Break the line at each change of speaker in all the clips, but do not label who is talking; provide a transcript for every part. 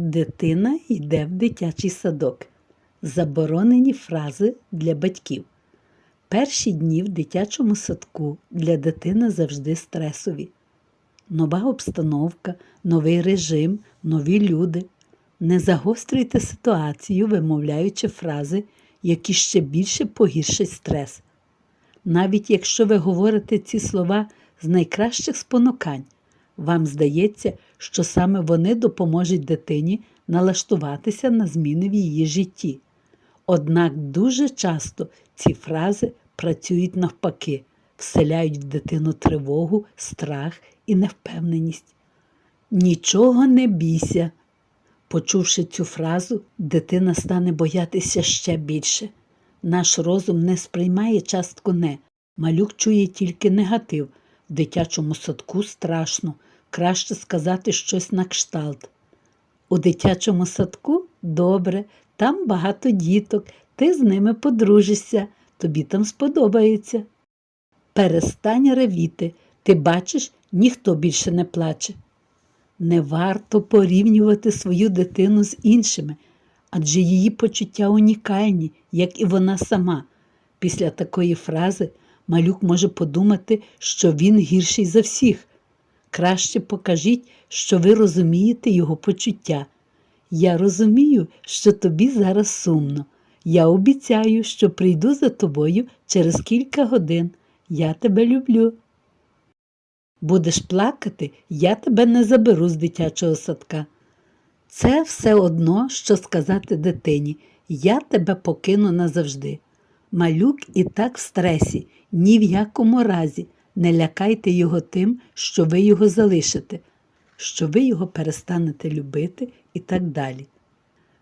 Дитина йде в дитячий садок. Заборонені фрази для батьків. Перші дні в дитячому садку для дитини завжди стресові. Нова обстановка, новий режим, нові люди. Не загострюйте ситуацію, вимовляючи фрази, які ще більше погіршать стрес. Навіть якщо ви говорите ці слова з найкращих спонукань, вам здається, що саме вони допоможуть дитині налаштуватися на зміни в її житті. Однак дуже часто ці фрази працюють навпаки, вселяють в дитину тривогу, страх і невпевненість. Нічого не бійся. Почувши цю фразу, дитина стане боятися ще більше. Наш розум не сприймає частку не. Малюк чує тільки негатив. В дитячому садку страшно. Краще сказати щось на кшталт. У дитячому садку добре, там багато діток, ти з ними подружишся, тобі там сподобається. Перестань ревіти, ти бачиш, ніхто більше не плаче. Не варто порівнювати свою дитину з іншими, адже її почуття унікальні, як і вона сама. Після такої фрази малюк може подумати, що він гірший за всіх. Краще покажіть, що ви розумієте його почуття. Я розумію, що тобі зараз сумно. Я обіцяю, що прийду за тобою через кілька годин. Я тебе люблю. Будеш плакати, я тебе не заберу з дитячого садка. Це все одно, що сказати дитині Я тебе покину назавжди. Малюк і так в стресі, ні в якому разі не лякайте його тим, що ви його залишите, що ви його перестанете любити і так далі.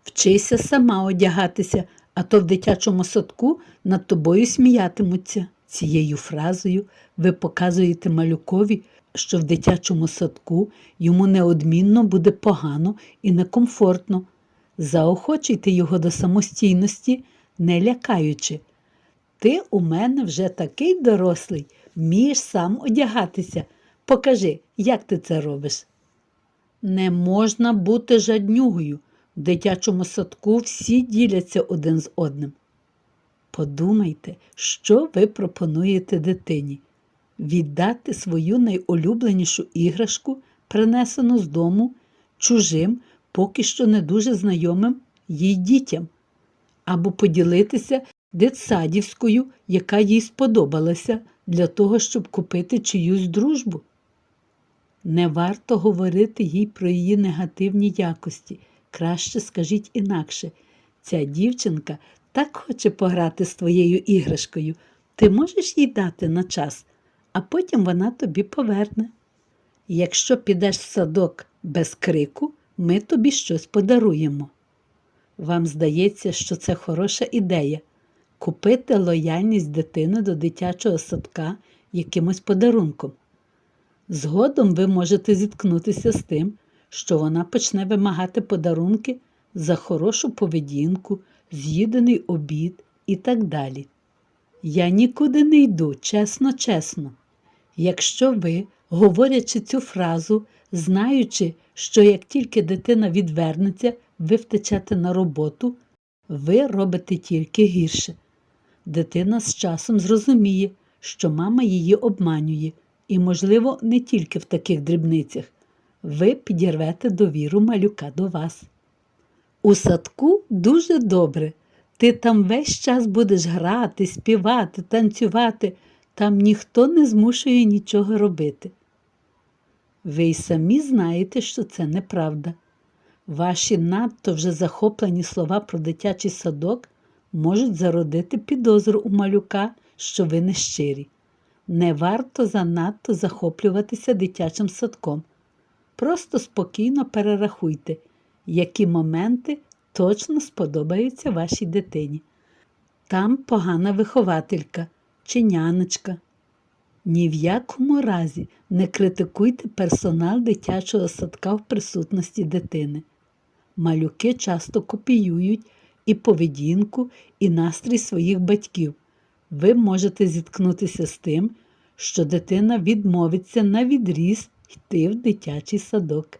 Вчися сама одягатися, а то в дитячому садку над тобою сміятимуться. Цією фразою ви показуєте малюкові, що в дитячому садку йому неодмінно буде погано і некомфортно. Заохочуйте його до самостійності, не лякаючи. Ти у мене вже такий дорослий, вмієш сам одягатися. Покажи, як ти це робиш. Не можна бути жаднюгою. В дитячому садку всі діляться один з одним. Подумайте, що ви пропонуєте дитині віддати свою найулюбленішу іграшку, принесену з дому, чужим, поки що не дуже знайомим їй дітям, або поділитися дитсадівською, яка їй сподобалася, для того, щоб купити чиюсь дружбу. Не варто говорити їй про її негативні якості. Краще скажіть інакше. Ця дівчинка так хоче пограти з твоєю іграшкою. Ти можеш їй дати на час, а потім вона тобі поверне. Якщо підеш в садок без крику, ми тобі щось подаруємо. Вам здається, що це хороша ідея купити лояльність дитини до дитячого садка якимось подарунком. Згодом ви можете зіткнутися з тим, що вона почне вимагати подарунки за хорошу поведінку, з'їдений обід і так далі. Я нікуди не йду, чесно, чесно. Якщо ви, говорячи цю фразу, знаючи, що як тільки дитина відвернеться, ви втечете на роботу, ви робите тільки гірше. Дитина з часом зрозуміє, що мама її обманює, і, можливо, не тільки в таких дрібницях. Ви підірвете довіру малюка до вас. У садку дуже добре. Ти там весь час будеш грати, співати, танцювати, там ніхто не змушує нічого робити. Ви й самі знаєте, що це неправда. Ваші надто вже захоплені слова про дитячий садок можуть зародити підозру у малюка, що ви не щирі. Не варто занадто захоплюватися дитячим садком. Просто спокійно перерахуйте, які моменти точно сподобаються вашій дитині. Там погана вихователька чи нянечка. Ні в якому разі не критикуйте персонал дитячого садка в присутності дитини. Малюки часто копіюють і поведінку, і настрій своїх батьків. Ви можете зіткнутися з тим, що дитина відмовиться на відріз йти в дитячий садок.